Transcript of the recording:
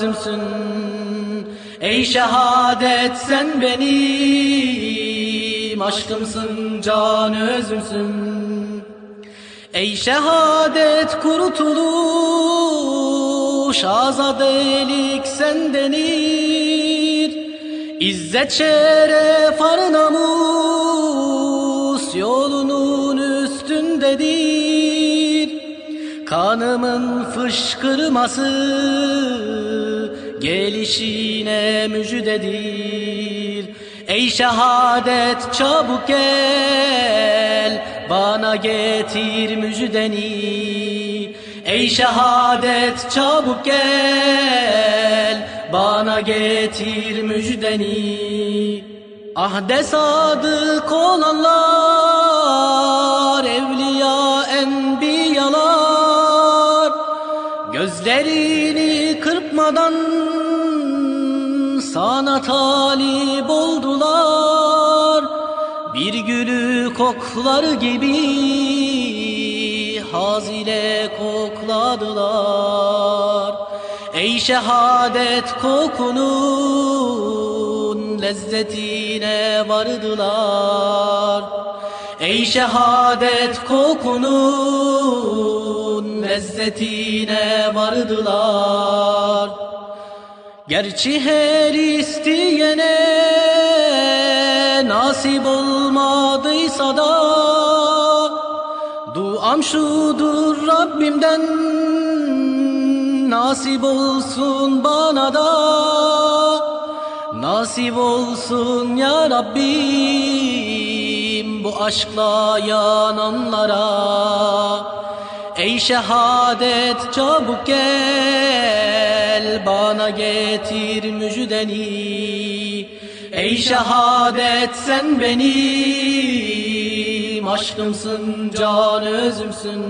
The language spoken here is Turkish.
özümsün Ey şehadet sen benim aşkımsın can özümsün. Ey şehadet kurtuluş azadelik sendenir İzzet şeref ar namus yolunun üstündedir Kanımın fışkırması gelişine müjdedir. Ey şehadet çabuk gel bana getir müjdeni. Ey şehadet çabuk gel bana getir müjdeni. Ahde sadık olanlar Gözlerini kırpmadan sana talip oldular. Bir gülü koklar gibi haz ile kokladılar. Ey şehadet kokunun lezzetine vardılar Ey şehadet kokunun lezzetine vardılar. Gerçi her isteyene nasip olmadıysa da Duam şudur Rabbimden nasip olsun bana da. Nasip olsun ya Bu aşkla yananlara. Ey şehadet çabuk gel bana getir müjdeni. Ey şehadet sen benim aşkımsın can özümsün